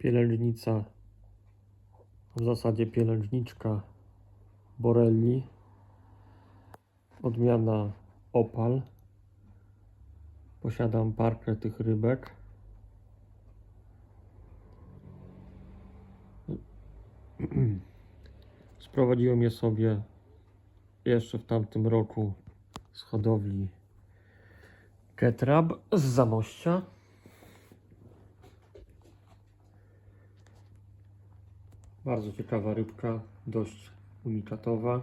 Pielęgnica, w zasadzie pielęgniczka Borelli. Odmiana Opal. Posiadam parkę tych rybek. Sprowadziłem je sobie jeszcze w tamtym roku z hodowli Ketrab z Zamościa. Bardzo ciekawa rybka, dość unikatowa.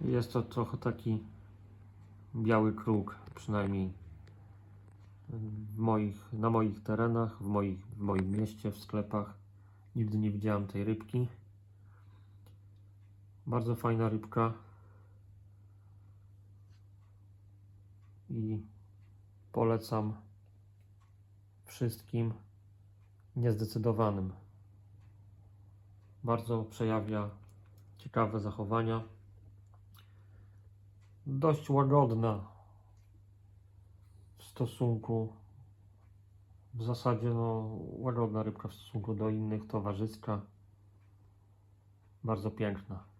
Jest to trochę taki biały kruk, przynajmniej moich, na moich terenach, w, moich, w moim mieście, w sklepach. Nigdy nie widziałem tej rybki. Bardzo fajna rybka. I polecam wszystkim niezdecydowanym. Bardzo przejawia ciekawe zachowania. Dość łagodna w stosunku, w zasadzie no, łagodna rybka w stosunku do innych, towarzyska. Bardzo piękna.